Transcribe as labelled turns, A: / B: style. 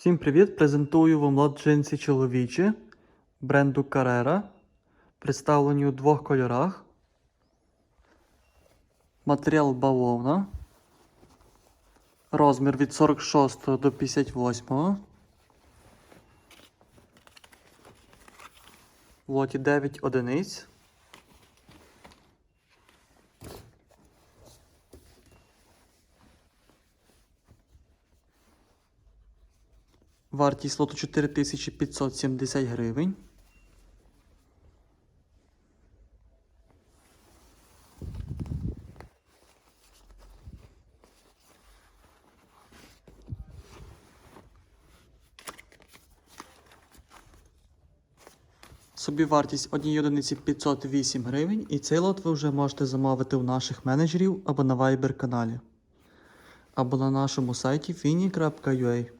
A: Всім привіт! Презентую вам лот джинсі чоловічі бренду Carrera. Представлені у двох кольорах. Матеріал бавовна. Розмір від 46 до 58. В лоті 9 одиниць. Вартість лоту 4570 гривень. Собівартість однієї одиниці 508 гривень, і цей лот ви вже можете замовити у наших менеджерів або на Viber каналі, або на нашому сайті fini.ua.